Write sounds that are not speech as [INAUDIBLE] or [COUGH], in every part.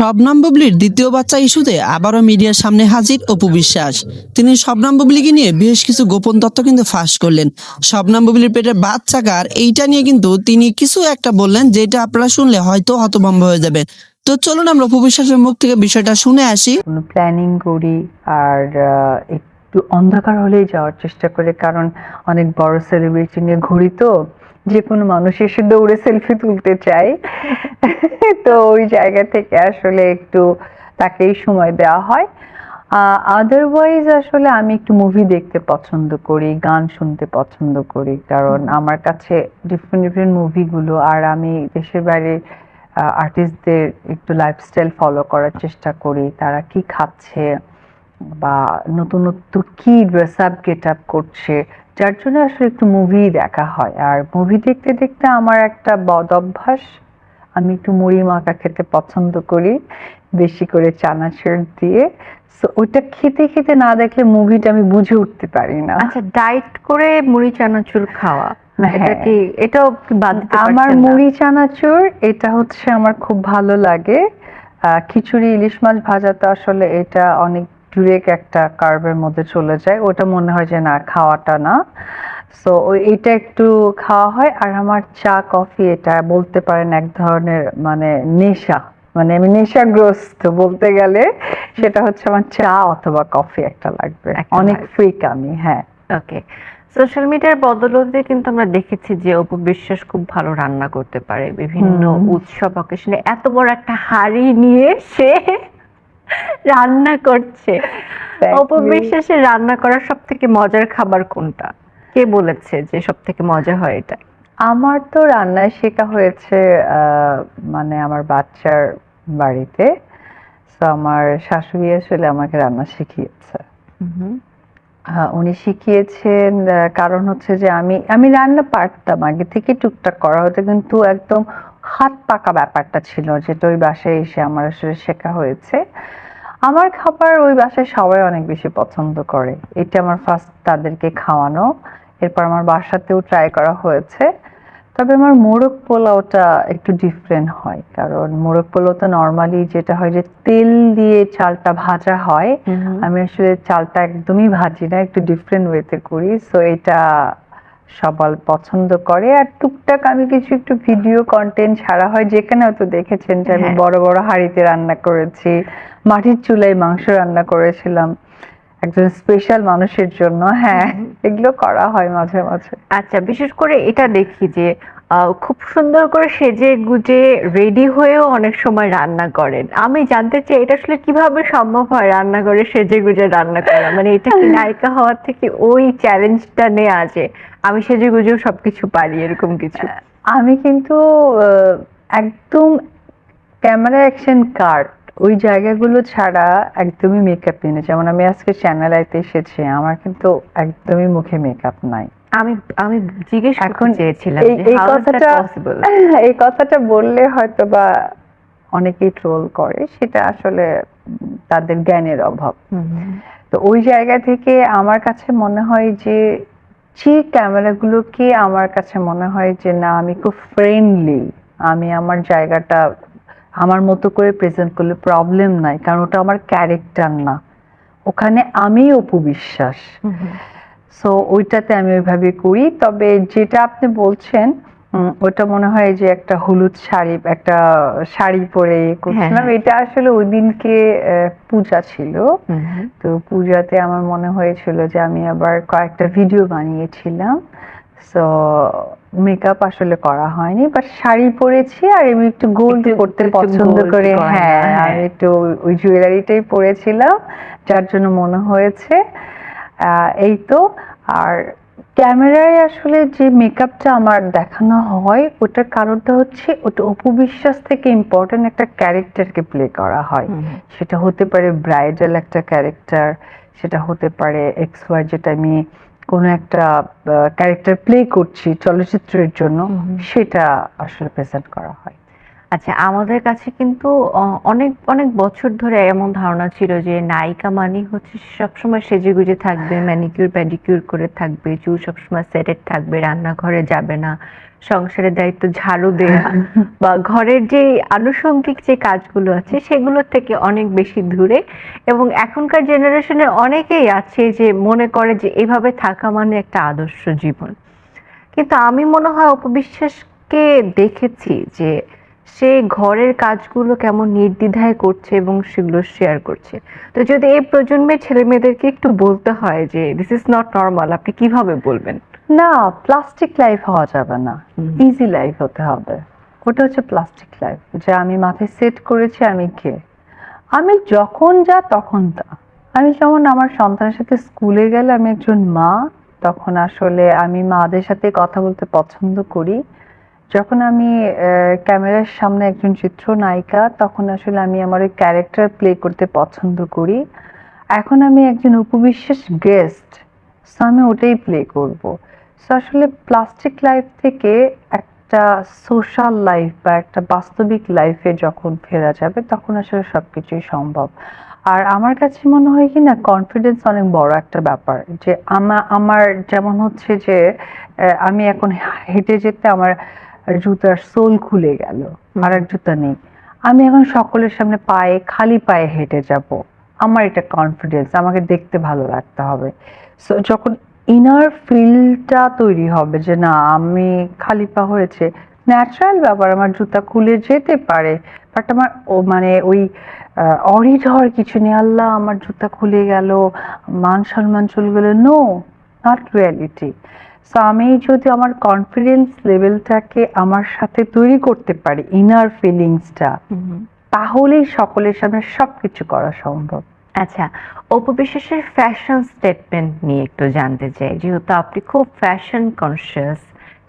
শবনাম বুবলির দ্বিতীয় বাচ্চা ইস্যুতে আবারও মিডিয়ার সামনে হাজির অপু বিশ্বাস। তিনি শবনাম বুবলিকে নিয়ে বেশ কিছু গোপন তথ্য কিন্তু ফাঁস করলেন। শবনাম বুবলির পেটের বাচ্চা কার, এইটা নিয়ে কিন্তু তিনি কিছু একটা বললেন, যেটা আপনারা শুনলে হয়তো হতভম্ব হয়ে যাবেন। তো চলুন আমরা অপু বিশ্বাসের মুখ থেকে বিষয়টা শুনে আসি। প্ল্যানিং করি আর একটু অন্ধকার হলেই যাওয়ার চেষ্টা করি, কারণ অনেক বড় সেলিব্রিটি নিয়ে ঘুরি তো। যে কোনো মানুষ এসে দৌড়ে সেলফি তুলতে চায়। তো ওই জায়গা থেকে আসলে একটু তাকেই সময় দেওয়া হয়। আদারওয়াইজ আসলে আমি একটু মুভি দেখতে পছন্দ করি গান শুনতে পছন্দ করি। কারণ আমার কাছে ডিফারেন্ট ডিফারেন্ট মুভিগুলো আর আমি দেশের বাইরে আর্টিস্টদের একটু লাইফস্টাইল ফলো করার চেষ্টা করি। তারা কি খাচ্ছে বা নতুনত্ব কি ড্রেস আপ গেট আপ করছে যার জন্য আসলে একটু মুভি দেখা হয়। আর মুভি দেখতে দেখতে আমার একটা বদ অভ্যাস আমি একটু মুড়ি মাখা খেতে পছন্দ করি বেশি করে চানাচুর দিয়ে। সো ওইটা খেতে খেতে না দেখলে মুভিটা আমি বুঝে উঠতে পারি না। আচ্ছা ডায়েট করে মুড়ি চানাচুর খাওয়া এটা হ্যাঁ। কি এটাও বাদ আমার মুড়ি চানাচুর এটা হচ্ছে আমার খুব ভালো লাগে। আহ, খিচুড়ি ইলিশ মাছ ভাজাতে আসলে এটা অনেক ডিরেক্ট একটা কার্বের মধ্যে চলে যায়। ওটা মনে হয় যে না খাওয়াটা না। সো এটা একটু খাওয়া হয় আর আমার চা কফি এটা বলতে পারেন এক ধরনের মানে নেশা। মানে আমি নেশাগ্রস্ত বলতে গেলে সেটা হচ্ছে আমার চা অথবা কফি একটা লাগবে। অনেক ফ্রিক আমি হ্যাঁ। ওকে সোশ্যাল মিডিয়ার বদলতে কিন্তু আমরা দেখেছি যে অপু বিশ্বাস খুব ভালো রান্না করতে পারে। বিভিন্ন উৎসব অকেশনে এত বড় একটা হাড়ি নিয়ে সে রান্না করছে। অপবিশ্বাসে রান্না করার সব থেকে মজার খাবার কোনটা? কে বলেছে যে সব থেকে মজা হয় এটা? আমার তো রান্নায় শেখা হয়েছে আহ, মানে আমার বাচ্চার বাড়িতে। তো আমার শাশুড়ি আসলে আমাকে রান্না শিখিয়েছে। উনি শিখিয়েছেন কারণ হচ্ছে যে আমি আমি রান্না পারতাম আগে থেকে টুকটাক করা হতো, কিন্তু একদম হাত পাকা ব্যাপারটা ছিল যেটা ওই বাসায় এসে আমার আসলে শেখা হয়েছে। আমার খাবার ওই বাসায় সবাই অনেক বেশি পছন্দ করে। এটা আমার ফার্স্ট তাদেরকে খাওয়ানো। এরপর আমার বাসাতেও ট্রাই করা হয়েছে। তবে আমার মোরগ পোলাওটা একটু ডিফারেন্ট হয় কারণ মোরগ পোলাও তো নর্মালি যেটা হয় যে তেল দিয়ে চালটা ভাজা হয় আমি আসলে চালটা একদমই ভাজি না একটু ডিফারেন্ট ওয়েতে করি সো এটা সবাই পছন্দ করে। আর টুকটাক আমি কিছু একটু ভিডিও কন্টেন্ট ছাড়া হয় যেখানে হয়তো দেখেছেন যে আমি হ্যাঁ। বড় বড় হাঁড়িতে রান্না করেছি মাটির চুলায় মাংস রান্না করেছিলাম। একজন স্পেশাল মানুষের জন্য হ্যাঁ এগুলো করা হয় মাঝে মাঝে। আচ্ছা বিশেষ করে এটা দেখি যে খুব সুন্দর করে সেজে গুজে রেডি হয়েও অনেক সময় রান্না করেন। আমি জানতে চাই এটা আসলে কীভাবে সম্ভব হয় রান্না করে সেজে গুজে রান্না করা? মানে এটা কি [LAUGHS] নায়িকা হওয়ার থেকে ওই চ্যালেঞ্জটা নেওয়া আছে আমি সেজে গুজেও সবকিছু পারি এরকম কিছু? আমি কিন্তু একদম ক্যামেরা অ্যাকশন কার্ড ওই জায়গাগুলো ছাড়া একদমই মেকআপ নিয়ে যেমন আমি আজকে চ্যানেল আইতে এসেছি আমার কিন্তু একদমই মুখে মেকআপ নাই আমি আমি জিজ্ঞেস এখন চেয়েছিলাম এই কথাটা? [LAUGHS] এই কথাটা বললে হয়তো বা অনেকেই ট্রোল করে সেটা আসলে তাদের জ্ঞানের অভাব। তো ওই জায়গা থেকে আমার কাছে মনে হয় যে যে ক্যামেরাগুলোকে আমার কাছে মনে হয় যে না আমি খুব ফ্রেন্ডলি আমি আমার জায়গাটা আমার মতো করে প্রেজেন্ট করলে প্রবলেম নাই কারণ ওটা আমার ক্যারেক্টার না ওখানে আমি অপু বিশ্বাস। সো ওইটাতে আমি ওইভাবে করি তবে যেটা আপনি বলছেন ওটা মনে হয় যে একটা হলুদ শাড়ি একটা শাড়ি পরে ইয়ে করছিলাম হ্যাঁ। এটা আসলে ওই দিনকে পূজা ছিল। তো পূজাতে আমার মনে হয়েছিল যে আমি আবার কয়েকটা ভিডিও বানিয়েছিলাম সো মেকআপ আসলে করা হয়নি বাট শাড়ি পরেছি আর আমি একটু গোল্ড করতে পছন্দ করে হ্যাঁ হ্যাঁ। আমি একটু ওই জুয়েলারিটাই পরেছিলাম যার জন্য মনে হয়েছে এই তো আর ক্যামেরায় আসলে যে মেকআপটা আমার দেখানো হয় ওটার কারণটা হচ্ছে ওটা অপবিশ্বাস থেকে ইম্পর্টেন্ট একটা ক্যারেক্টারকে প্লে করা হয়। সেটা হতে পারে ব্রাইডাল একটা ক্যারেক্টার সেটা হতে পারে এক্স ওয়াই যেটা আমি কোনো একটা ক্যারেক্টার প্লে করছি চলচ্চিত্রের জন্য। সেটা আসলে প্রেজেন্ট করা হয় আচ্ছা আমাদের কাছে কিন্তু অনেক অনেক বছর ধরে এমন ধারণা ছিল যে নায়িকা মানে হচ্ছে সবসময় সেজে গুজে থাকবে ম্যানিকিউর প্যাডিকিউর করে থাকবে চুল সবসময় সেটেড থাকবে রান্নাঘরে যাবে না সংসারের দায়িত্ব ঝাড়ু দেয়া [LAUGHS] বা ঘরের যে আনুষঙ্গিক যে কাজগুলো আছে সেগুলো থেকে অনেক বেশি দূরে এবং এখনকার জেনারেশনের অনেকেই আছে যে মনে করে যে এভাবে থাকা মানে একটা আদর্শ জীবন। কিন্তু আমি মনে হয় অপবিশ্বাসকে দেখেছি যে সে ঘরের কাজগুলো কেমন নির্দ্বিধায় করছে এবং সেগুলো শেয়ার করছে। তো যদি এই প্রজন্মের ছেলে মেয়েদেরকে একটু বলতে হয় যে দিস ইজ নট নর্মাল আপনি কীভাবে বলবেন? না প্লাস্টিক লাইফ হওয়া যাবে না। ইজি লাইফ হতে হবে। ওটা হচ্ছে প্লাস্টিক লাইফ যে আমি মাথায় সেট করেছি আমি কে? আমি যখন যা তখন তা। আমি যেমন আমার সন্তানের সাথে স্কুলে গেলে আমি একজন মা তখন আসলে আমি মাদের সাথে কথা বলতে পছন্দ করি। যখন আমি ক্যামেরার সামনে একজন চিত্রনায়িকা, তখন আসলে আমি আমার ওই ক্যারেক্টার প্লে করতে পছন্দ করি। এখন আমি একজন উপবিশ্বাস গেস্ট সো আমি ওটাই প্লে করব। সো আসলে প্লাস্টিক লাইফ থেকে একটা সোশ্যাল লাইফ বা একটা বাস্তবিক লাইফে যখন ফেরা যাবে, তখন আসলে সব কিছুই সম্ভব। আর আমার কাছে মনে হয় কি না কনফিডেন্স অনেক বড় একটা ব্যাপার। যে আমার যেমন হচ্ছে যে আমি এখন হেঁটে যেতে আমার জুতার সোল খুলে গেল। আর এক জুতা নেই। আমি এখন সকলের সামনে পায়ে খালি পায়ে হেঁটে যাব। আমার এটা কনফিডেন্স আমাকে দেখতে ভালো লাগতে হবে। সো যখন ইনার ফিলটা তৈরি হবে যে না আমি খালি পা হয়েছে ন্যাচারাল ব্যাপার আমার জুতা খুলে যেতে পারে। বাট আমার ও মানে ওই অরিঢর কিছু নেই আল্লাহ আমার জুতা খুলে গেল মান সম্মান চলে গেল। নো নট রিয়ালিটি সো আমি যদি আমার কনফিডেন্স লেভেলটাকে আমার সাথে তৈরি করতে পারি ইনার ফিলিংসটা তাহলেই সকলের সামনে সবকিছু করা সম্ভব। আচ্ছা অপবিশ্বাসের ফ্যাশন স্টেটমেন্ট নিয়ে একটু জানতে চাই। যেহেতু আপনি খুব ফ্যাশন কনসিয়াস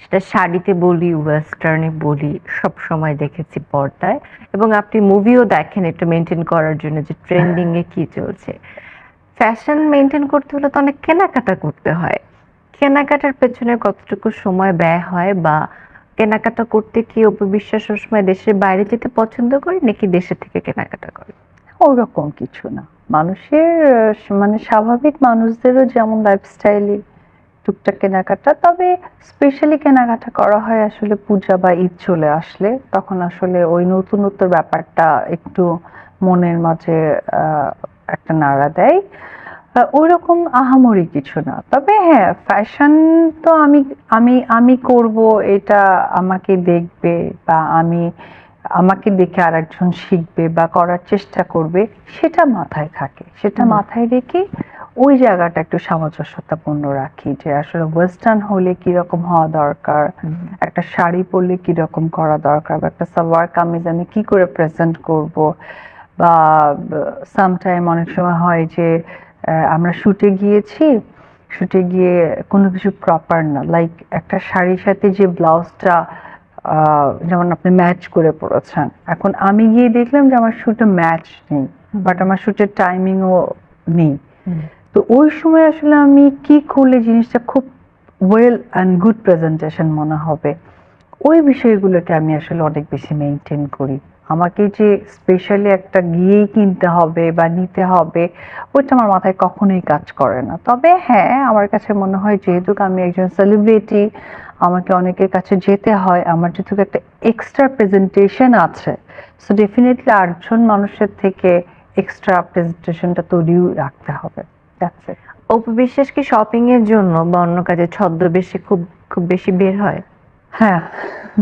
সেটা শাড়িতে বলি ওয়েস্টার্নে বলি সব সময় দেখেছি পর্দায়। এবং আপনি মুভিও দেখেন একটু মেনটেন করার জন্য যে ট্রেন্ডিং এ কি চলছে। ফ্যাশন মেনটেন করতে হলে তো অনেক কেনাকাটা করতে হয়। কেনাকাটার পেছনে কতটুকু সময় ব্যয় হয় বা কেনাকাটা করতে কি অপবিশ্বাস সবসময় দেশের বাইরে যেতে পছন্দ করে নাকি দেশে থেকে কেনাকাটা করে? ওরকম কিছু না। মানুষের মানে স্বাভাবিক মানুষদেরও যেমন লাইফস্টাইলে টুকটাক কেনাকাটা, তবে স্পেশালি কেনাকাটা করা হয় আসলে পূজা বা ঈদ চলে আসলে, তখন আসলে ওই নতুনত্ব ব্যাপারটা একটু মনের মাঝে একটা নাড়া দেয়। ওই রকম আহামরি কিছু না। তবে হ্যাঁ ফ্যাশন তো আমি আমি আমি করব এটা আমাকে দেখবে বা আমি আমাকে দেখে আরেকজন শিখবে বা করার চেষ্টা করবে সেটা মাথায় থাকে। সেটা মাথায় রেখে ওই জায়গাটা একটু সামঞ্জস্যতাপূর্ণ রাখি যে আসলে ওয়েস্টার্ন হলে কীরকম হওয়া দরকার একটা শাড়ি পরলে কীরকম করা দরকার বা একটা সালোয়ার কামিজ আমি কি করে প্রেজেন্ট করব বা সামটাইম অনেক সময় হয় যে আমরা শুটে গিয়েছি শুটে গিয়ে কোনো কিছু প্রপার না। লাইক একটা শাড়ির সাথে যে ব্লাউজটা যেমন আপনি ম্যাচ করে পড়েছেন এখন আমি গিয়ে দেখলাম যে আমার শুটে ম্যাচ নেই বাট আমার শুটের টাইমিংও নেই। তো ওই সময় আসলে আমি কি করলে জিনিসটা খুব ওয়েল অ্যান্ড গুড প্রেজেন্টেশন মনে হবে ওই বিষয়গুলোকে আমি আসলে অনেক বেশি মেনটেন করি। আমাকে যে স্পেশালি একটা গিয়েই কিনতে হবে বা নিতে হবে ওইটা আমার মাথায় কখনোই কাজ করে না তবে হ্যাঁ আমার কাছে মনে হয় যেহেতু আমি একজন সেলিব্রিটি আমাকে অনেকের কাছে যেতে হয় আমার যেহেতু একটা এক্সট্রা প্রেজেন্টেশন আছে সো ডেফিনেটলি আটজন মানুষের থেকে এক্সট্রা প্রেজেন্টেশনটা তৈরিও রাখতে হবে. অপবিশ্বাস কি শপিং এর জন্য বা অন্য কাজে ছদ্মবেশে খুব খুব বেশি বের হয় হ্যাঁ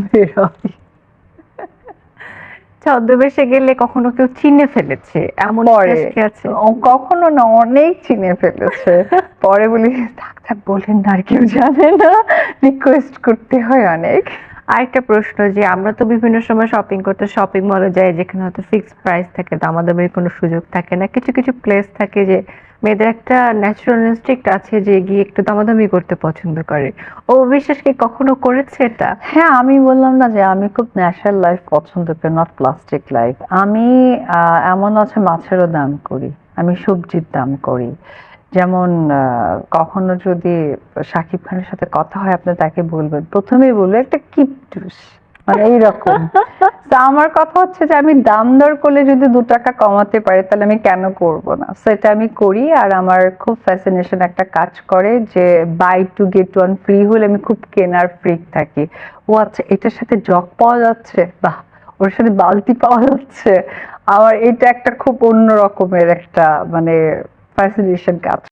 বের হয়। ছদ্মবেশে গেলে কখনো কেউ চিনে ফেলেছে? এমন আছে? কখনো না অনেক চিনে ফেলেছে। পরে বলি থাক থাক বলেন না আর কেউ জানে না। রিকোয়েস্ট করতে হয় অনেক। আরেকটা প্রশ্ন যে, আমরা তো বিভিন্ন সময় শপিং করতে শপিং মলে যাই, যেখানে হয়তো ফিক্সড প্রাইস থাকে, দামাদামির কোনো সুযোগ থাকে না, কিছু কিছু প্লেস থাকে যে, মেয়েদের একটা ন্যাচারাল ইনস্টিক্ট আছে যে, গিয়ে একটু দামাদামি করতে পছন্দ করে। ও বিশ্বাস কি কখনো করেছে এটা? হ্যাঁ আমি বললাম না যে, আমি খুব ন্যাচারাল লাইফ পছন্দ করি নট প্লাস্টিক লাইফ আমি এমন আছে মাছেরও দাম করি, আমি সবজির দাম করি। যেমন কখনো যদি শাকিব খানের সাথে কথা হয়, আপনি তাকে বলবেন, প্রথমেই বলবে, একটা কিপটুস মানে এইরকম। তো আমার কথা হচ্ছে যে, আমি দাম দর করলে যদি দু টাকা কমাতে পারি, তাহলে আমি কেন করব না? সেটা আমি করি, আর আমার খুব ফ্যাসিনেশন একটা কাজ করে যে buy two get one free হলে আমি খুব কেনার ফ্রিক থাকি। ও আচ্ছা এটার সাথে জগ পাওয়া যাচ্ছে? বাহ! ওর সাথে বালতি পাওয়া যাচ্ছে? আমার এটা একটা খুব অন্য রকমের একটা মানে ফ্যাসিনেশন কাজ